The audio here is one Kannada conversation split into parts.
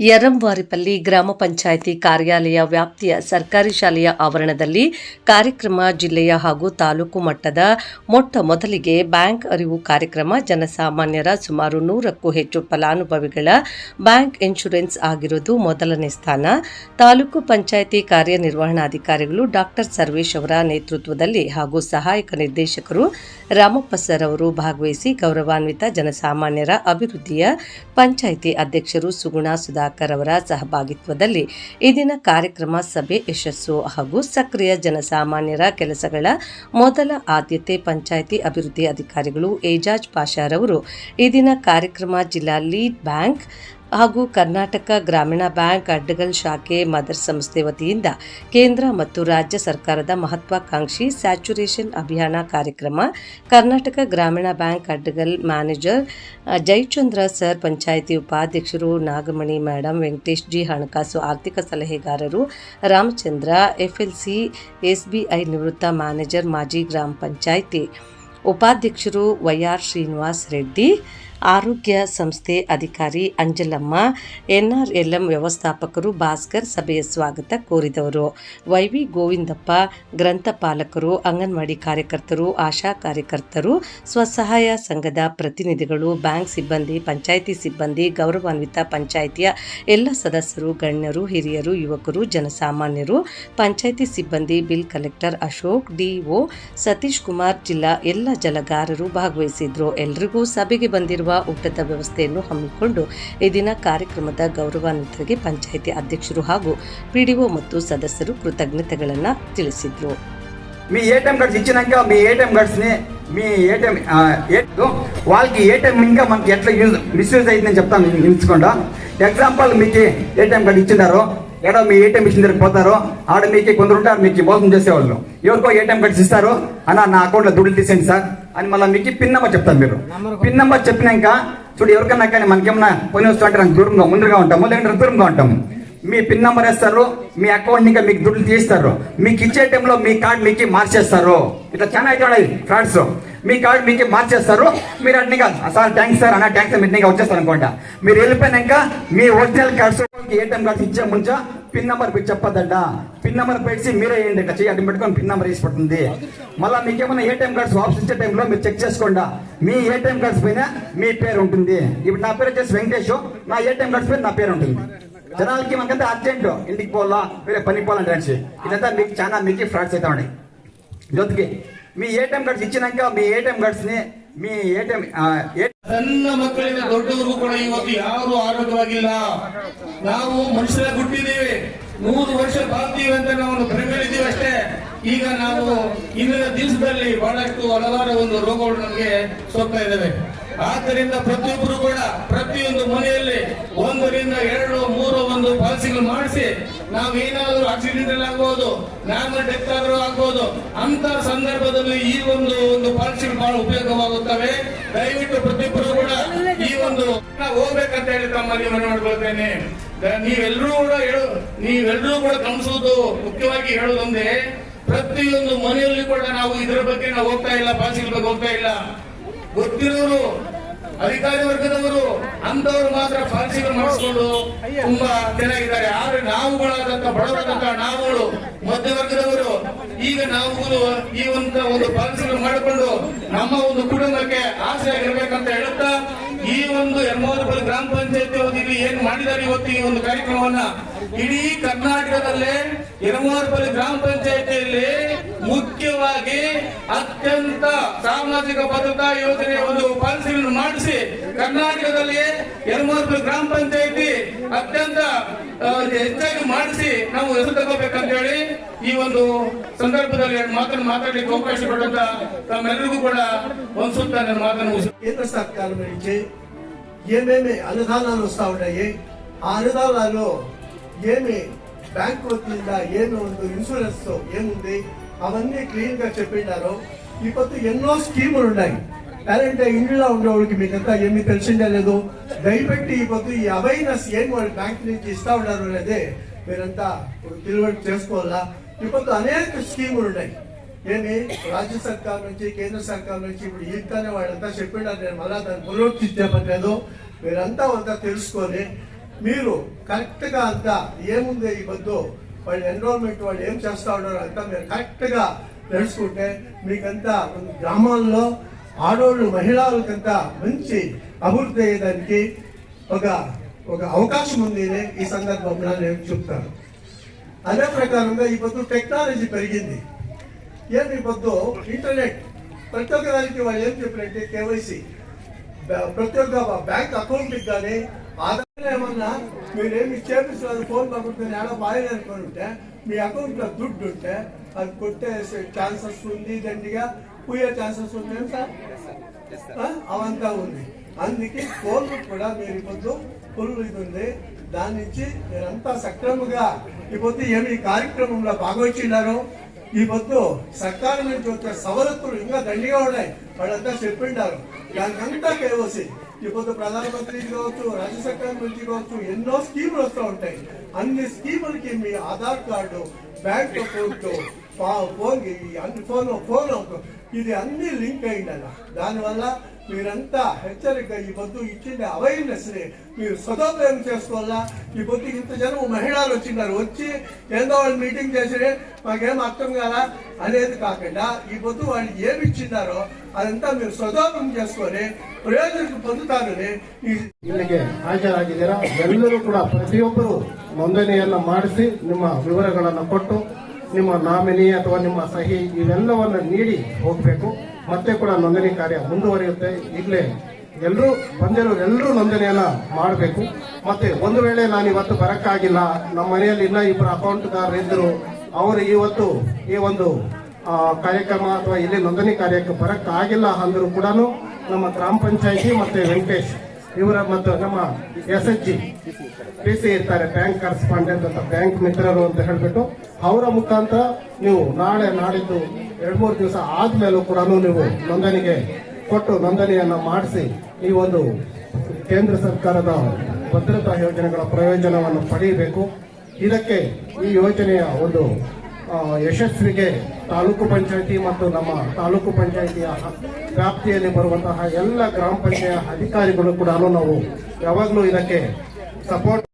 ಯರಂವಾರಿಪಲ್ಲಿ ಗ್ರಾಮ ಪಂಚಾಯಿತಿ ಕಾರ್ಯಾಲಯ ವ್ಯಾಪ್ತಿಯ ಸರ್ಕಾರಿ ಶಾಲೆಯ ಆವರಣದಲ್ಲಿ ಕಾರ್ಯಕ್ರಮ ಜಿಲ್ಲೆಯ ಹಾಗೂ ತಾಲೂಕು ಮಟ್ಟದ ಮೊಟ್ಟ ಮೊದಲಿಗೆ ಬ್ಯಾಂಕ್ ಅರಿವು ಕಾರ್ಯಕ್ರಮ ಜನಸಾಮಾನ್ಯರ ಸುಮಾರು ನೂರಕ್ಕೂ ಹೆಚ್ಚು ಫಲಾನುಭವಿಗಳ ಬ್ಯಾಂಕ್ ಇನ್ಶೂರೆನ್ಸ್ ಆಗಿರುವುದು ಮೊದಲನೇ ಸ್ಥಾನ. ತಾಲೂಕು ಪಂಚಾಯಿತಿ ಕಾರ್ಯನಿರ್ವಹಣಾಧಿಕಾರಿಗಳು ಡಾಕ್ಟರ್ ಸರ್ವೇಶ್ ಅವರ ನೇತೃತ್ವದಲ್ಲಿ ಹಾಗೂ ಸಹಾಯಕ ನಿರ್ದೇಶಕರು ರಾಮಪ್ಪ ಸರ್ ಅವರು ಭಾಗವಹಿಸಿ ಗೌರವಾನ್ವಿತ ಜನಸಾಮಾನ್ಯರ ಅಭಿವೃದ್ಧಿಯ ಪಂಚಾಯಿತಿ ಅಧ್ಯಕ್ಷರು ಸುಗುಣ ಸುಧಾಕರ್ ಅವರ ಸಹಭಾಗಿತ್ವದಲ್ಲಿ ಈ ದಿನ ಕಾರ್ಯಕ್ರಮ ಸಭೆ ಯಶಸ್ಸು ಹಾಗೂ ಸಕ್ರಿಯ ಜನಸಾಮಾನ್ಯರ ಕೆಲಸಗಳ ಮೊದಲ ಆದ್ಯತೆ ಪಂಚಾಯಿತಿ ಅಭಿವೃದ್ಧಿ ಅಧಿಕಾರಿಗಳು ಏಜಾಜ್ ಪಾಷಾರವರು ಈ ದಿನ ಕಾರ್ಯಕ್ರಮ ಜಿಲ್ಲಾ ಲೀಡ್ ಬ್ಯಾಂಕ್ ಹಾಗೂ ಕರ್ನಾಟಕ ಗ್ರಾಮೀಣ ಬ್ಯಾಂಕ್ ಅಡ್ಡಗಲ್ ಶಾಖೆ ಮದರ್ ಸಂಸ್ಥೆ ವತಿಯಿಂದ ಕೇಂದ್ರ ಮತ್ತು ರಾಜ್ಯ ಸರ್ಕಾರದ ಮಹತ್ವಾಕಾಂಕ್ಷಿ ಸ್ಯಾಚುರೇಷನ್ ಅಭಿಯಾನ ಕಾರ್ಯಕ್ರಮ Karnataka Grameena bank Addagal manager Jayachandra sir, panchayat ಉಪಾಧ್ಯಕ್ಷರು ನಾಗಮಣಿ ಮೇಡಮ್ ವೆಂಕಟೇಶ್ ಜಿ ಹಣಕಾಸು ಆರ್ಥಿಕ ಸಲಹೆಗಾರರು ರಾಮಚಂದ್ರ, ಎಫ್ಎಲ್ಸಿ ಎಸ್ಬಿಐ ನಿವೃತ್ತ ಮ್ಯಾನೇಜರ್, ಮಾಜಿ ಗ್ರಾಮ ಪಂಚಾಯಿತಿ ಉಪಾಧ್ಯಕ್ಷರು ವೈಆರ್ ಶ್ರೀನಿವಾಸ್ ರೆಡ್ಡಿ ಆರೋಗ್ಯ ಸಂಸ್ಥೆ ಅಧಿಕಾರಿ ಅಂಜಲಮ್ಮ, ಎನ್ಆರ್ಎಲ್ಎಂ ವ್ಯವಸ್ಥಾಪಕರು ಭಾಸ್ಕರ್ ಸಭೆಯ ಸ್ವಾಗತ ಕೋರಿದವರು. ವೈವಿ ಗೋವಿಂದಪ್ಪ ಗ್ರಂಥಪಾಲಕರು ಅಂಗನವಾಡಿ ಕಾರ್ಯಕರ್ತರು, ಆಶಾ ಕಾರ್ಯಕರ್ತರು, ಸ್ವಸಹಾಯ ಸಂಘದ ಪ್ರತಿನಿಧಿಗಳು, ಬ್ಯಾಂಕ್ ಸಿಬ್ಬಂದಿ, ಪಂಚಾಯಿತಿ ಸಿಬ್ಬಂದಿ, ಗೌರವಾನ್ವಿತ ಪಂಚಾಯಿತಿಯ ಎಲ್ಲ ಸದಸ್ಯರು, ಗಣ್ಯರು, ಹಿರಿಯರು, ಯುವಕರು, ಜನಸಾಮಾನ್ಯರು, ಪಂಚಾಯಿತಿ ಸಿಬ್ಬಂದಿ, bill collector Ashok, DO Satish Kumar ಜಿಲ್ಲಾ ಎಲ್ಲ ಜಲಗಾರರು ಭಾಗವಹಿಸಿದ್ರು. ಎಲ್ರಿಗೂ ಸಭೆಗೆ ಬಂದಿರುವ ಊಟದ ವ್ಯವಸ್ಥೆಯನ್ನು ಹಮ್ಮಿಕೊಂಡು ಈ ದಿನ ಕಾರ್ಯಕ್ರಮದ ಗೌರವಾನ್ವಿತರಿಗೆ ಪಂಚಾಯಿತಿ ಅಧ್ಯಕ್ಷರು ಹಾಗೂ ಪಿಡಿಒ ಮತ್ತು ಸದಸ್ಯರು ಕೃತಜ್ಞತೆಗಳನ್ನು ತಿಳಿಸಿದರು మీ ఏటీఎం కార్డ్స్ ఇచ్చినాక మీ ఏటీఎం కార్డ్స్ని మీ ఏటీఎం వాళ్ళకి ఏటీఎం ఇంకా మనకి ఎట్లా యూజ్ మిస్యూజ్ అయిందని చెప్తాను నిలుచుకోండా ఎగ్జాంపుల్ మీకు ఏటీఎం కార్డు ఇచ్చినారు ఎక్కడ మీ ఏటీఎం మిషన్ దగ్గరికి పోతారో ఆడ మీకు కొందరు ఉంటారు మీకు మోసం చేసేవాళ్ళు ఎవరికో ఏటీఎం కార్డ్స్ ఇస్తారు అన్న నా అకౌంట్లో దుడ్లు తీసేయండి సార్ అని మళ్ళీ మీకు పిన్ నెంబర్ చెప్తారు మీరు. పిన్ నెంబర్ చెప్పినాక చూడు ఎవరికన్నా కానీ మనకేమన్నా పని వస్తూ అంటే నాకు దూరంగా ముందుగా ఉంటాము లేదంటే దూరంగా ఉంటాము. మీ పిన్ నంబర్ వేస్తారు మీ అకౌంట్ ఇంకా మీకు దుడ్లు తీస్తారు మీకు ఇచ్చే టైంలో మీ కార్డ్ మీకు మార్చేస్తారు. ఇట్లా చాలా అయితే ఫ్రాడ్స్. మీ కార్డ్ మీకు మార్చేస్తారు. మీరు అట్నిగా సార్ థ్యాంక్స్ సార్ అన్న థ్యాంక్స్ మీరు వచ్చేస్తారు అనుకోండి మీరు వెళ్ళిపోయినాక మీ ఒరిజినల్ కార్డ్స్ ఏటీఎం కార్డ్స్ ఇచ్చే ముంచా పిన్ నెంబర్ పెట్టి చెప్పదంట పిన్ నెంబర్ పెట్టి మీరే వేయండి ఇట్లా చేయి? అడ్డం పెట్టుకొని పిన్ నెంబర్ వేసి పడుతుంది మళ్ళీ మీకు ఏమైనా ఏటీఎం కార్డ్స్ ఆప్షన్ ఇచ్చే టైంలో మీరు చెక్ చేసుకోండి. మీ ఏటీఎం కార్డ్స్ పైన మీ పేరు ఉంటుంది. ఇప్పుడు నా పేరు వచ్చేసి వెంకటేష్. నా ఏటీఎం కార్డ్స్ పైన నా పేరు ఉంటుంది. జనాలకి మనకంతా అర్జెంట్ ఇంటికి పోవాలా? వేరే పని పోవాలంటే అనేసి. ఇదంతా మీకు చాలా మీకు ఫ్రాడ్స్ అయితే ఉన్నాయి. మీ ఏటీఎం కార్డ్స్ ఇచ్చినాక మీ ఏటీఎం కార్డ్స్ని మీ ఏటీఎం ಸಣ್ಣ ಮಕ್ಕಳಿಂದ ದೊಡ್ಡವರಿಗೂ ಕೂಡ ಇವತ್ತು ಯಾರು ಆರೋಗ್ಯವಾಗಿಲ್ಲ ನಾವು ಮನುಷ್ಯರ ಹುಟ್ಟಿದ್ದೀವಿ ನೂರು ವರ್ಷ ಬಾಳ್ತೀವಿ ಅಂತ ನಾವು ಭ್ರಮೆಲಿದ್ದೀವಿ ಅಷ್ಟೇ ಈಗ ನಾವು ಇಂದಿನ ದಿವಸದಲ್ಲಿ ಬಹಳಷ್ಟು ಹಲವಾರು ಒಂದು ರೋಗಗಳು ನಮಗೆ ಸೋಗ್ತಾ ಇದ್ದಾವೆ ಆದ್ದರಿಂದ ಪ್ರತಿಯೊಬ್ಬರು ಕೂಡ ಪ್ರತಿಯೊಂದು ಮನೆಯಲ್ಲಿ ಒಂದರಿಂದ ಎರಡು, ಮೂರು ಒಂದು ಪಾಲಿಸಿಗಳು ಮಾಡಿಸಿ ಏನಾದರೂ ಆಕ್ಸಿಡೆಂಟ್ ಆಗ್ಬೋದು ನಾನು ಡೆತ್ ಆದರೂ ಆಗ್ಬೋದು ಅಂತ ಸಂದರ್ಭದಲ್ಲಿ ಈ ಒಂದು ಒಂದು ಪಾಲಿಸಿಗಳು ಬಹಳ ಉಪಯೋಗವಾಗುತ್ತವೆ. ದಯವಿಟ್ಟು ಪ್ರತಿಯೊಬ್ಬರು ಕೂಡ ಈ ಒಂದು ನಾವು ಹೋಗ್ಬೇಕಂತ ಹೇಳಿ ತಮ್ಮಲ್ಲಿ ಮಾಡ್ಕೊಳ್ತೇನೆ. ನೀವೆಲ್ಲರೂ ಕೂಡ ಹೇಳು, ನೀವೆಲ್ಲರೂ ಕೂಡ ಗಮನಿಸುವುದು ಮುಖ್ಯವಾಗಿ ಹೇಳೋದೊಂದೇ ಪ್ರತಿಯೊಂದು ಮನೆಯಲ್ಲಿ ಕೂಡ ನಾವು ಇದರ ಬಗ್ಗೆ ನಾವು ಹೋಗ್ತಾ ಇಲ್ಲ, ಪಾಲಿಸಿಗಳ ಬಗ್ಗೆ ಹೋಗ್ತಾ ಇಲ್ಲ. ಗೊತ್ತಿರೋರು ಅಧಿಕಾರಿ ವರ್ಗದವರು ಅಂತವರು ಮಾತ್ರ ಪಾಲಿಸಿಗಳು ಮಾಡಿಸ್ಕೊಂಡು ತುಂಬಾ ಚೆನ್ನಾಗಿದ್ದಾರೆ. ಆದ್ರೆ ನಾವುಗಳಾದಂತ ಬಡವರಾದಂತ ನಾವುಗಳು, ಮಧ್ಯವರ್ಗದವರು, ಈಗ ನಾವು ಈ ಒಂದು ಒಂದು ಪಾಲಿಸಿಗಳು ಮಾಡಿಕೊಂಡು ನಮ್ಮ ಒಂದು ಕುಟುಂಬಕ್ಕೆ ಆಸೆ ಆಗಿರ್ಬೇಕಂತ ಹೇಳುತ್ತಾ, ಈ ಒಂದು ಎರ್ಮೋದಪಲ್ಲಿ ಗ್ರಾಮ ಪಂಚಾಯತಿ ವತಿಯಲ್ಲಿ ಏನ್ ಮಾಡಿದ್ದಾರೆ ಇವತ್ತು ಈ ಒಂದು ಕಾರ್ಯಕ್ರಮವನ್ನ? ಇಡೀ ಕರ್ನಾಟಕದಲ್ಲೇ ಯನಮೋರ್ಪಲ್ಲಿ ಗ್ರಾಮ ಪಂಚಾಯತಿಯಲ್ಲಿ ಮುಖ್ಯವಾಗಿ ಅತ್ಯಂತ ಸಾಮಾಜಿಕ ಭದ್ರತಾ ಯೋಜನೆ ಒಂದು ಪಾಲಿಸಿಯನ್ನು ಮಾಡಿಸಿ ಕರ್ನಾಟಕದಲ್ಲಿ ಯನಮೋರ್ಪಲ್ಲಿ ಗ್ರಾಮ ಪಂಚಾಯತಿ ಅತ್ಯಂತ ಹೆಚ್ಚಾಗಿ ಮಾಡಿಸಿ ನಾವು ಹೆಸರು ತಗೋಬೇಕಂತ ಹೇಳಿ ಈ ಒಂದು ಸಂದರ್ಭದಲ್ಲಿ ಮಾತನ್ನು ಮಾತಾಡಲಿಕ್ಕೆ ಅವಕಾಶ ಕೊಟ್ಟಂತ ತಮ್ಮೆಲ್ಲರಿಗೂ ಕೂಡ ಒಂದು ಸುತ್ತ ನನ್ನ ಮಾತನ್ನು ಕೇಂದ್ರ ಸರ್ಕಾರ ಏನೇನೇ ಅನುದಾನ అనుదానాలు వస్తూ ಆ ಅನುದಾನ ఏమి బ్యాంక్ వద్ద ఏమి ఉంది ఇన్సూరెన్స్ ఏముంది అవన్నీ క్లీన్గా చెప్పినారు ఇప్పుడు ఎన్నో స్కీములు ఉన్నాయి. కరెంట్ ఇంట్లో ఉండేవాళ్ళకి మీకంతా ఏమీ తెలిసిందే లేదు. దయపెట్టి ఇప్పుడు ఈ అవేర్నెస్ ఏం వాళ్ళు బ్యాంక్ నుంచి ఇస్తా ఉన్నారు అనేది మీరంతా తెలివడి చేసుకోవాలా? ఇప్పుడు అనేక స్కీములు ఉన్నాయి. ఏమి? రాజ్య సర్కార్ నుంచి కేంద్ర సర్కార్ నుంచి ఇప్పుడు ఈతానే వాళ్ళంతా చెప్పినారు నేను మళ్ళా దాన్ని పునరుద్ధరించలేదు మీరంతా అంతా తెలుసుకొని మీరు కరెక్ట్గా అంతా ఏముంది ఈ మధ్య వాళ్ళు ఎన్రోల్మెంట్ వాళ్ళు ఏం చేస్తూ ఉన్నారు అంతా మీరు కరెక్ట్గా తెలుసుకుంటే మీకంతా గ్రామాల్లో ఆడవాళ్ళు మహిళలకంతా మంచి అభివృద్ధి అయ్యేదానికి ఒక ఒక అవకాశం ఉంది ఈ సందర్భంలో నేను చెప్తాను. అదే ప్రకారంగా ఈ పొద్దు టెక్నాలజీ పెరిగింది. ఏమి పొద్దు ఇంటర్నెట్ ప్రతి ఒక్క దానికి వాళ్ళు ఏం చెప్పారంటే కేవైసీ. ప్రతి ఒక్క బ్యాంక్ అకౌంట్కి కానీ ఆధార్ ఏమన్నా? మీరేమి చేపిస్తున్నారు ఫోన్ పంపుతుంది ఎలా బాగా అనుకుని ఉంటే మీ అకౌంట్లో దుడ్డు ఉంటే అది కొట్టేసే ఛాన్సెస్ ఉంది దండిగా పోయే ఛాన్సెస్ ఏం సార్? అవంతా ఉంది. అందుకే ఫోన్లు కూడా మీరు ఇప్పుడు ఫుల్ ఇది ఉంది. దాని నుంచి మీరంతా సక్రమంగా ఈ పొద్దు ఏమి కార్యక్రమంలో భాగవచ్చినారో ఈ పొద్దు సర్కారు నుంచి వచ్చే సవలతులు ఇంకా దండిగా ఉన్నాయి. వాళ్ళంతా చెప్పిండారు. దానికంతా కేవసి ఈ ప్రధానమంత్రి కావచ్చు రాజ్య సర్కార్ నుంచి కావచ్చు ఎన్నో స్కీములు వస్తూ ఉంటాయి. అన్ని స్కీములకి మీ Aadhaar card bank account phone అన్ని ఫోన్ ఫోన్ ఇది అన్ని లింక్ అయిందన్న. దానివల్ల మీరంతా హెచ్చరిక ఈ పొద్దు ఇచ్చిన అవేర్నెస్ ని మీరు సదుపయోగం చేసుకోవాలా ఈ పొద్దు ఇంత జనం మహిళలు వచ్చినారు వచ్చి ఏందో వాళ్ళు మీటింగ్ చేసి మాకేం అర్థం కాలా అనేది కాకుండా ఈ పొద్దు వాళ్ళు ఏమి ఇచ్చినారో అదంతా మీరు సదుపయోగం చేసుకొని ప్రయోజనం పొందుతారని ఈ ಇಲ್ಲಿಗೆ ಹಾಜರಾಗಿದ್ದೀರಾ ಎಲ್ಲರೂ ಕೂಡ ಪ್ರತಿಯೊಬ್ಬರು ನೋಂದಣಿಯನ್ನ ಮಾಡಿಸಿ ನಿಮ್ಮ ವಿವರಗಳನ್ನು ಕೊಟ್ಟು ನಿಮ್ಮ ನಾಮಿನಿ ಅಥವಾ ನಿಮ್ಮ ಸಹಿ ಇವೆಲ್ಲವನ್ನು ನೀಡಿ ಹೋಗಬೇಕು ಮತ್ತೆ ಕೂಡ ನೋಂದಣಿ ಕಾರ್ಯ ಮುಂದುವರಿಯುತ್ತೆ. ಈಗಲೇ ಎಲ್ಲರೂ ಬಂದಿರೋರು ಎಲ್ಲರೂ ನೋಂದಣಿಯನ್ನ ಮಾಡಬೇಕು. ಮತ್ತೆ ಒಂದು ವೇಳೆ ನಾನು ಇವತ್ತು ಬರಕ್ಕಾಗಿಲ್ಲ, ನಮ್ಮ ಮನೆಯಲ್ಲಿ ಇನ್ನ ಇಬ್ಬರು ಅಕೌಂಟ್ದಾರರು ಇದ್ರು, ಅವರು ಇವತ್ತು ಈ ಒಂದು ಕಾರ್ಯಕ್ರಮ ಅಥವಾ ಇಲ್ಲಿ ನೋಂದಣಿ ಕಾರ್ಯಕ್ಕೆ ಬರಕ್ಕಾಗಿಲ್ಲ ಅಂದರೂ ಕೂಡ ನಮ್ಮ ಗ್ರಾಮ ಪಂಚಾಯಿತಿ ಮತ್ತೆ ವೆಂಕಟೇಶ್ ಇವರ ಮತ್ತು ನಮ್ಮ S H G P C ಇರ್ತಾರೆ ಬ್ಯಾಂಕ್ ಕರೆಸ್ಪಾಂಡೆಂಟ್ ಅಂತ ಬ್ಯಾಂಕ್ ಮಿತ್ರರು ಅಂತ ಹೇಳ್ಬಿಟ್ಟು ಅವರ ಮುಖಾಂತರ ನೀವು ನಾಳೆ ನಾಡಿದ್ದು ಎರಡು ಮೂರು ದಿವಸ ಆದ್ಮೇಲೂ ಕೂಡ ನೀವು ನೋಂದಣಿಗೆ ಕೊಟ್ಟು ನೋಂದಣಿಯನ್ನು ಮಾಡಿಸಿ ಈ ಒಂದು ಕೇಂದ್ರ ಸರ್ಕಾರದ ಭದ್ರತಾ ಯೋಜನೆಗಳ ಪ್ರಯೋಜನವನ್ನು ಪಡೆಯಬೇಕು. ಇದಕ್ಕೆ ಈ ಯೋಜನೆಯ ಒಂದು ಯಶಸ್ವಿಗೆ ತಾಲೂಕು ಪಂಚಾಯಿತಿ ಮತ್ತು ನಮ್ಮ ತಾಲೂಕು ಪಂಚಾಯಿತಿಯ ವ್ಯಾಪ್ತಿಯಲ್ಲಿ ಬರುವಂತಹ ಎಲ್ಲ ಗ್ರಾಮ ಪಂಚಾಯತ್ ಅಧಿಕಾರಿಗಳು ಕೂಡ ನಾವು ಯಾವಾಗಲೂ ಇದಕ್ಕೆ ಸಪೋರ್ಟ್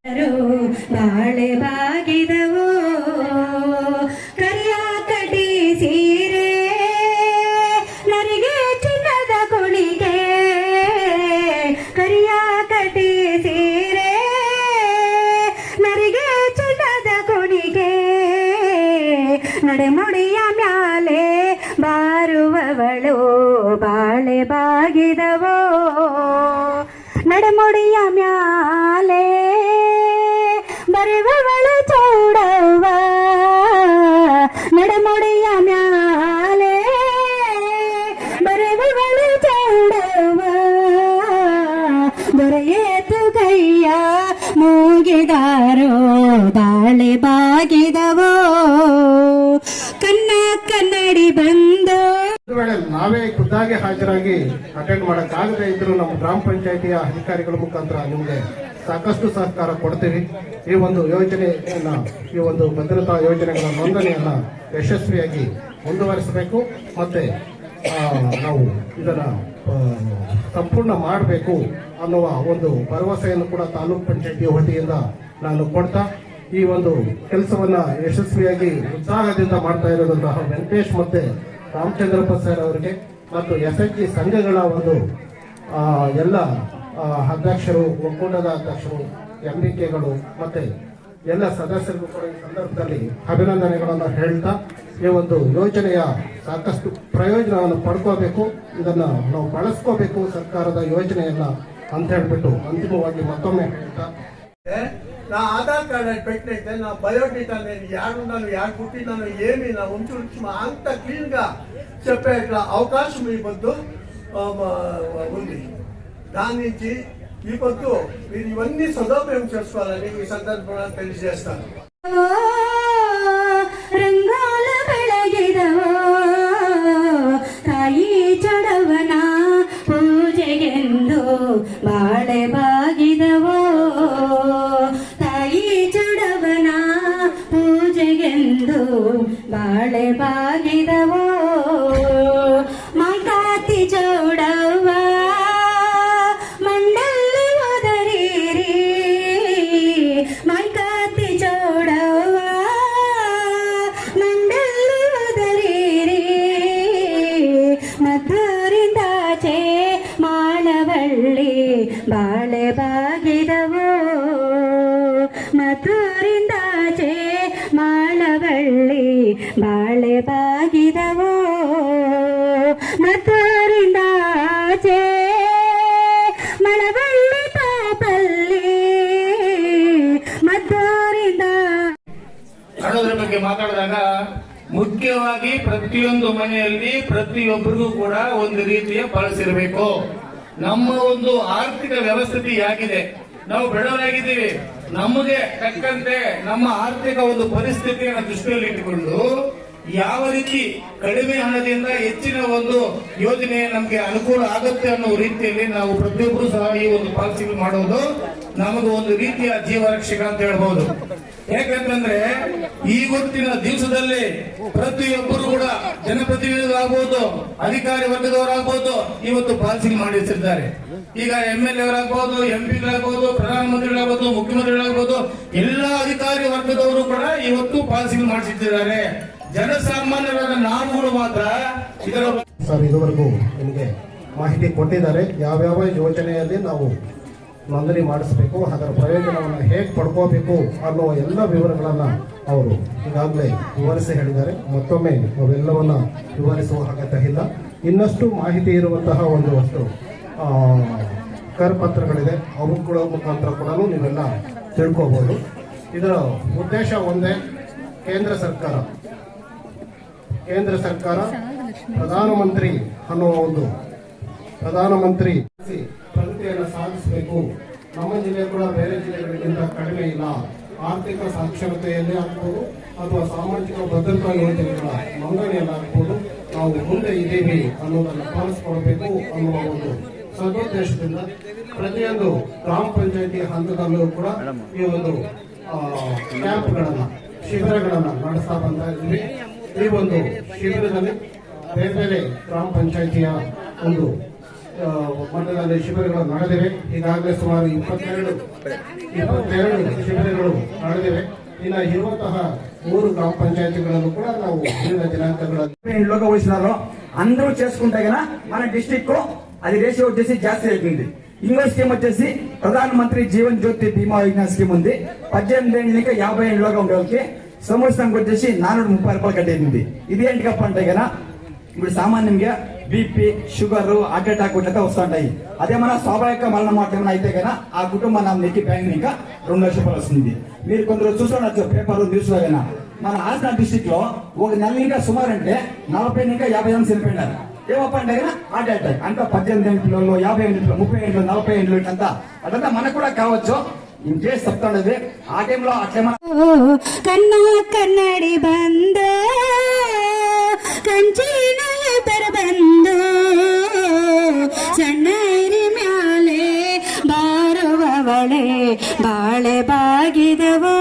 ಹಾಜರಾಗಿ ಅಟೆಂಡ್ ಮಾಡೋಕ್ಕಾಗದೇ ಇದ್ರು ನಮ್ಮ ಗ್ರಾಮ ಪಂಚಾಯಿತಿಯ ಅಧಿಕಾರಿಗಳ ಮುಖಾಂತರ ನಿಮಗೆ ಸಾಕಷ್ಟು ಸಹಕಾರ ಕೊಡ್ತೀವಿ. ಈ ಒಂದು ಯೋಜನೆಯನ್ನು, ಈ ಒಂದು ಭದ್ರತಾ ಯೋಜನೆಗಳ ನೋಂದಣಿಯನ್ನು ಯಶಸ್ವಿಯಾಗಿ ಮುಂದುವರಿಸಬೇಕು. ಮತ್ತೆ ನಾವು ಇದನ್ನು ಸಂಪೂರ್ಣ ಮಾಡಬೇಕು ಅನ್ನುವ ಒಂದು ಭರವಸೆಯನ್ನು ಕೂಡ ತಾಲೂಕ್ ಪಂಚಾಯಿತಿಯ ವತಿಯಿಂದ ನಾನು ಕೊಡ್ತಾ, ಈ ಒಂದು ಕೆಲಸವನ್ನ ಯಶಸ್ವಿಯಾಗಿ ಉತ್ಸಾಹದಿಂದ ಮಾಡ್ತಾ ಇರೋದಂತಹ ವೆಂಕಟೇಶ್ ಮತ್ತೆ ರಾಮಚಂದ್ರಪ್ಪ ಸರ್ ಅವರಿಗೆ ಮತ್ತು ಎಸ್ ಎನ್ ಜಿ ಸಂಘಗಳ ಒಂದು ಎಲ್ಲ ಅಧ್ಯಕ್ಷರು, ಒಕ್ಕೂಟದ ಅಧ್ಯಕ್ಷರು, ಎಂ ಡಿ ಕೆಗಳು ಮತ್ತು ಎಲ್ಲ ಸದಸ್ಯರಿಗೂ ಕೂಡ ಈ ಸಂದರ್ಭದಲ್ಲಿ ಅಭಿನಂದನೆಗಳನ್ನು ಹೇಳ್ತಾ ಈ ಒಂದು ಯೋಜನೆಯ ಸಾಕಷ್ಟು ಪ್ರಯೋಜನವನ್ನು ಪಡ್ಕೋಬೇಕು. ಇದನ್ನು ನಾವು ಬಳಸ್ಕೋಬೇಕು ಸರ್ಕಾರದ ಯೋಜನೆಯನ್ನ ಅಂತ ಹೇಳಿಬಿಟ್ಟು ಅಂತಿಮವಾಗಿ ಮತ್ತೊಮ್ಮೆ ಹೇಳ್ತಾ. ನಾ ಆಧಾರ್ ಕಾರ್ಡ್ పెట్టినైతే ನಾ బయోడేటా నేను ಯಾರು ನಾನು, ಯಾರು ఏమి ಏನಿಲ್ಲ ಒಂದು ಅಂತ ಕ್ಲೀನ್ಗ చెప్పే ఇట్లా అవకాశం ఈ పొద్దు ఆ, మ- ఉంది దాని నుంచి ఈ పొద్దు మీరు ఇవన్నీ సదుపయోగం చేసుకోవాలని ఈ సందర్భంగా తెలియజేస్తాను ರಂಗಾಲ ಬೆಳಗಿದವೋ ತಾಯಿ ಚಡವನ ಪೂಜೆಗೆಂದು ಬಾಳೆ ಬಾಗಿದವೋ ತಾಯಿ ಚಡವನ ಪೂಜೆಗೆಂದು ಬಾಳೆ ಬಾಗಿದವೋ ಮಾಳವಳ್ಳಿ ಬಾಳೆ ಬಾಗಿದವೋ ಮತ್ತೂರಿಂದಾಚೆ ಮಳವಳ್ಳಿ ಪಾಪಲ್ಲಿ ಮದ್ದೂರಿಂದ ಹಣದ ಬಗ್ಗೆ ಮಾತಾಡಿದಾಗ ಮುಖ್ಯವಾಗಿ ಪ್ರತಿಯೊಂದು ಮನೆಯಲ್ಲಿ ಪ್ರತಿಯೊಬ್ಬರಿಗೂ ಕೂಡ ಒಂದು ರೀತಿಯ ಬಳಸಿರಬೇಕು. ನಮ್ಮ ಒಂದು ಆರ್ಥಿಕ ವ್ಯವಸ್ಥೆ ಹೇಗಿದೆ. ನಾವು ಬಡವರಾಗಿದ್ದೀವಿ ನಮಗೆ ತಕ್ಕಂತೆ ನಮ್ಮ ಆರ್ಥಿಕ ಒಂದು ಪರಿಸ್ಥಿತಿಯನ್ನು ದೃಷ್ಟಿಯಲ್ಲಿ ಇಟ್ಟುಕೊಂಡು ಯಾವ ರೀತಿ ಕಡಿಮೆ ಹಣದಿಂದ ಹೆಚ್ಚಿನ ಒಂದು ಯೋಜನೆ ನಮಗೆ ಅನುಕೂಲ ಆಗುತ್ತೆ ಅನ್ನೋ ರೀತಿಯಲ್ಲಿ ನಾವು ಪ್ರತಿಯೊಬ್ಬರು ಸಹ ಈ ಒಂದು ಪಾಲಿಸಿಗಳು ಮಾಡೋದು ನಮಗೆ ಒಂದು ರೀತಿಯ ಜೀವ ರಕ್ಷಕ ಅಂತ ಹೇಳ್ಬಹುದು ಯಾಕಂತಂದ್ರೆ ಇವತ್ತಿನ ದಿವಸದಲ್ಲಿ ಪ್ರತಿಯೊಬ್ಬರು ಕೂಡ ಜನಪ್ರತಿನಿಧಿಗಳಾಗಬಹುದು ಅಧಿಕಾರಿ ವರ್ಗದವರಾಗಬಹುದು ಇವತ್ತು ಪಾಲಿಸಿ ಮಾಡಿಸಿದ್ದಾರೆ. ಈಗ ಎಂ ಎಲ್ ಎವರಾಗಬಹುದು ಎಂ ಪಿಗಳಾಗಬಹುದು ಪ್ರಧಾನಮಂತ್ರಿಗಳಾಗಬಹುದು ಮುಖ್ಯಮಂತ್ರಿಗಳಾಗಬಹುದು ಎಲ್ಲಾ ಅಧಿಕಾರಿ ವರ್ಗದವರು ಕೂಡ ಇವತ್ತು ಪಾಲಿಸಿ ಮಾಡಿಸಿದ್ದಾರೆ. ಸರ್, ಇದುವರೆಗೂ ನಿಮಗೆ ಮಾಹಿತಿ ಕೊಟ್ಟಿದ್ದಾರೆ. ಯಾವ್ಯಾವ ಯೋಜನೆಯಲ್ಲಿ ನಾವು ನೋಂದಣಿ ಮಾಡಿಸಬೇಕು, ಅದರ ಪ್ರಯೋಜನವನ್ನು ಹೇಗೆ ಪಡ್ಕೋಬೇಕು ಅನ್ನುವ ಎಲ್ಲ ವಿವರಗಳನ್ನು ಅವರು ಈಗಾಗಲೇ ವಿವರಿಸಿ ಹೇಳಿದ್ದಾರೆ. ಮತ್ತೊಮ್ಮೆ ಅವೆಲ್ಲವನ್ನ ವಿವರಿಸುವ ಅಗತ್ಯ ಇಲ್ಲ. ಇನ್ನಷ್ಟು ಮಾಹಿತಿ ಇರುವಂತಹ ಒಂದು ವಸ್ತು ಕರಪತ್ರಗಳಿದೆ. ಅವುಗಳ ಮುಖಾಂತರ ಕೂಡ ನೀವೆಲ್ಲ ತಿಳ್ಕೋಬಹುದು ಇದರ ಉದ್ದೇಶ ಒಂದೇ, ಕೇಂದ್ರ ಸರ್ಕಾರ ಕೇಂದ್ರ ಸರ್ಕಾರ ಪ್ರಧಾನಮಂತ್ರಿ ಅನ್ನುವ ಒಂದು ಪ್ರಧಾನಮಂತ್ರಿ ಪ್ರಗತಿಯನ್ನು ಸಾಧಿಸಬೇಕು. ನಮ್ಮ ಜಿಲ್ಲೆ ಕೂಡ ಬೇರೆ ಜಿಲ್ಲೆಗಳಿಗಿಂತ ಕಡಿಮೆ ಇಲ್ಲ. ಆರ್ಥಿಕ ಸಾಕ್ಷರತೆಯಲ್ಲಿ ಆಗ್ಬೋದು ಅಥವಾ ಸಾಮಾಜಿಕ ಭದ್ರತಾ ಯೋಜನೆಗಳ ನೋಂದಣಿಯಲ್ಲಾಗ್ಬೋದು ನಾವು ಮುಂದೆ ಇದ್ದೀವಿ ಅನ್ನೋದನ್ನು ಪಾಲಿಸಿಕೊಳ್ಬೇಕು ಅನ್ನುವ ಒಂದು ಸದುದ್ದೇಶದಿಂದ ಪ್ರತಿಯೊಂದು ಗ್ರಾಮ ಪಂಚಾಯತಿ ಹಂತದಲ್ಲೂ ಕೂಡ ಈ ಒಂದು ಕ್ಯಾಂಪ್ಗಳನ್ನು ಶಿಬಿರಗಳನ್ನು ನಡೆಸ್ತಾ ಇದ್ವಿ ಈ ಒಂದು ಶಿಬಿರದಲ್ಲಿ ಬೇರೆ ಬೇರೆ ಗ್ರಾಮ ಪಂಚಾಯಿತಿಯ ಒಂದು ಆ, ಮಟ್ಟದಲ್ಲಿ ಶಿಬಿರಗಳು ನಡೆದಿವೆ ಈಗಾಗಲೇ ಸುಮಾರು ಇಪ್ಪತ್ತೆರಡು ಇಪ್ಪತ್ತೆರಡು ಶಿಬಿರಗಳು ನಡೆದಿವೆ ಇನ್ನು ಇರುವಂತಹ ಮೂರು గ్రామ పంచాయతీలలో కూడా ನಾವು వివిధ దినాంకాలలో లోగా వేసినారో అందరూ చేసుకుంటే మన డిస్టిక్ అది రేషియో వచ్చేసి జాస్తి అవుతుంది ఇంకో స్కీమ్ వచ్చేసి ప్రధాన మంత్రి జీవన్ జ్యోతి బీమా యోజన స్కీమ్ ఉంది పద్దెనిమిది ఏళ్ళ ఇంకా యాభై ఏళ్ళలోగా ఉండే వాళ్ళకి సంవత్సరానికి వచ్చేసి నాలుగు ముప్పై రూపాయలు కట్టేసింది. ఇది ఏంటి కప్ప అంటే కదా ఇప్పుడు సామాన్యంగా బీపీ షుగర్ హార్ట్ అటాక్ ఇట్లా వస్తుంటాయి. అదేమన్నా స్వాభావిక మరణ మాత్రమే అయితే కదా ఆ కుటుంబం నెక్కి బ్యాంక్ ఇంకా రెండు లక్షల రూపాయలు వస్తుంది. మీరు కొందరు చూస్తుండొచ్చు పేపర్ న్యూస్లో అయినా. మన ఆసన డిస్టిక్లో ఒక నెల ఇంకా సుమారు అంటే నలభై ఇంకా యాభై మంది చనిపోయినారు. ఏమప్ప అంటే కదా హార్ట్ అటాక్ అంతా పద్దెనిమిది ఎంట్లో యాభై ఇంట్లో ముప్పై ఎంట్లో నలభై ఎంట్లో ఇట్లంతా అదంతా మనకు కూడా కావచ్చు. ఇంకేం చేసి చెప్తాండది ఆ టైంలో అట్లేమన్నా ಕನ್ನ ಕನ್ನಡಿ ಬಂದು ಕಂಚಿನ ಬರ ಬಂದು ಸಣ್ಣರಿ ಮ್ಯಾಲೆ ಬಾರುವವಳೆ ಬಾಳೆ ಬಾಗಿದವೋ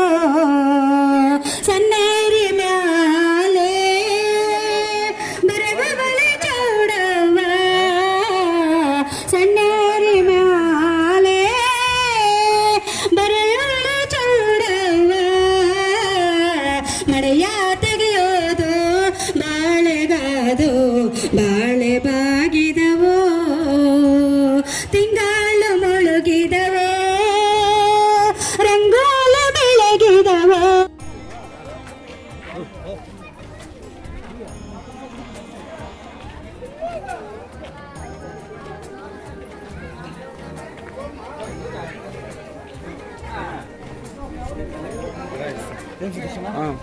嗯。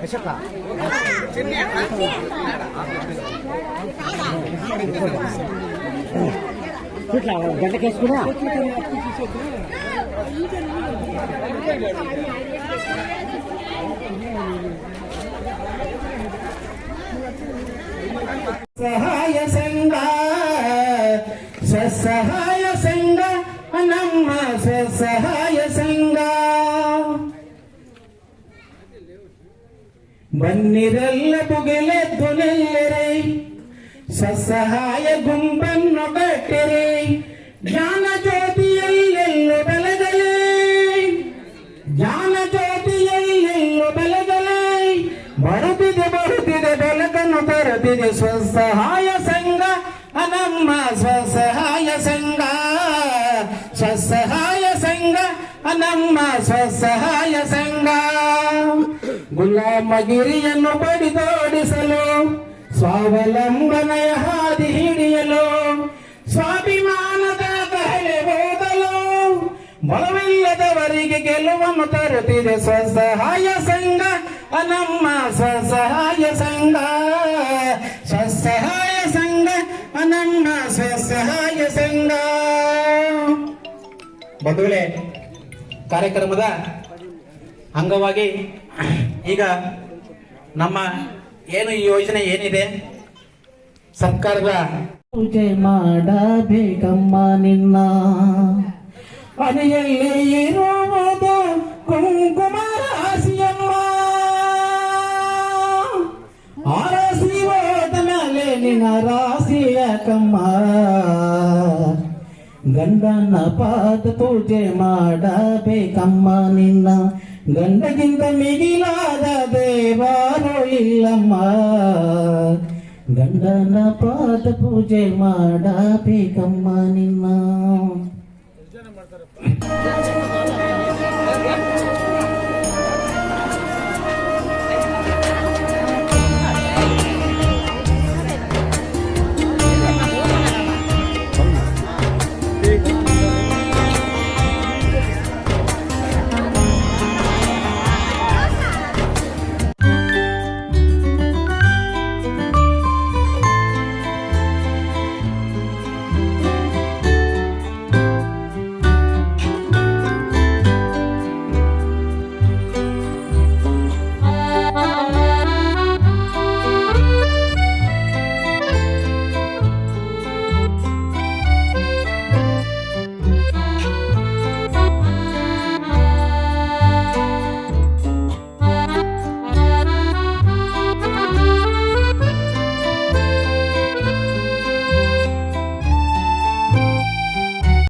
来吃吧。来。吃啦，给你拿。ಸಹಾಯ ಸಂಘ ಸ್ವಸಹಾಯ ಸಂಘ ನಮ್ಮ ಸ್ವಸಹಾಯ ಸಂಘ ಬನ್ನಿರಲ್ಲ ಬುಗಿಲೆದ್ದು ನಿಲ್ಲಿರಿ ಸ್ವಸಹಾಯ ಗುಂಪನ್ನು ಕಟ್ಟಿರಿ ಜ್ಞಾನ ಜ್ಯೋತಿಯಲ್ಲೆಲ್ಲೂ ಸ್ವಸಹಾಯ ಸಂಘ ನಮ್ಮ ಸ್ವಸಹಾಯ ಸಂಘ. ಸ್ವಸಹಾಯ ಸಂಘ ನಮ್ಮ ಸ್ವಸಹಾಯ ಸಂಘ. ಗುಲಾಮಗಿರಿಯನ್ನು ಬಡಿದೋಡಿಸಲು ಸ್ವಾವಲಂಬನೆಯ ಹಾದಿ ಹಿಡಿಯಲು, ಸ್ವಾಭಿಮಾನದ ಕಹಳೆ ಓದಲು ಬಲವಿಲ್ಲದವರಿಗೆ ಗೆಲುವನ್ನು ತರುತ್ತಿದೆ ಸ್ವಸಹಾಯ ಸಂಘ. ನಮ್ಮ ಸ್ವಸಹಾಯ ಸಂಘ ಸ್ವಸಹಾಯ ಸಂಘ ಅನಮ್ಮ ಸ್ವಸಹಾಯ ಸಂಘ. ಬಂಧುಗಳೇ ಕಾರ್ಯಕ್ರಮದ ಅಂಗವಾಗಿ ಈಗ ನಮ್ಮ ಏನು ಈ ಯೋಜನೆ ಏನಿದೆ? ಸರ್ಕಾರದ ಪೂಜೆ ಮಾಡಬೇಕಮ್ಮ ನಿನ್ನ. ಮನೆಯಲ್ಲಿ ಇರುವುದು ಕುಂಕುಮ ಆ ರಾಶಿ ಹೋದ ಮೇಲೆ ನಿನ್ನ ರಾಶಿ ಯಾಕಮ್ಮ ಗಂಡನ ಪಾದ ಪೂಜೆ ಮಾಡಬೇಕಮ್ಮ ನಿನ್ನ ಗಂಡಗಿಂತ ಮಿಗಿಲಾದ ದೇವಾರು ಇಲ್ಲಮ್ಮ ಗಂಡನ ಪಾದ ಪೂಜೆ ಮಾಡಬೇಕಮ್ಮ ನಿನ್ನ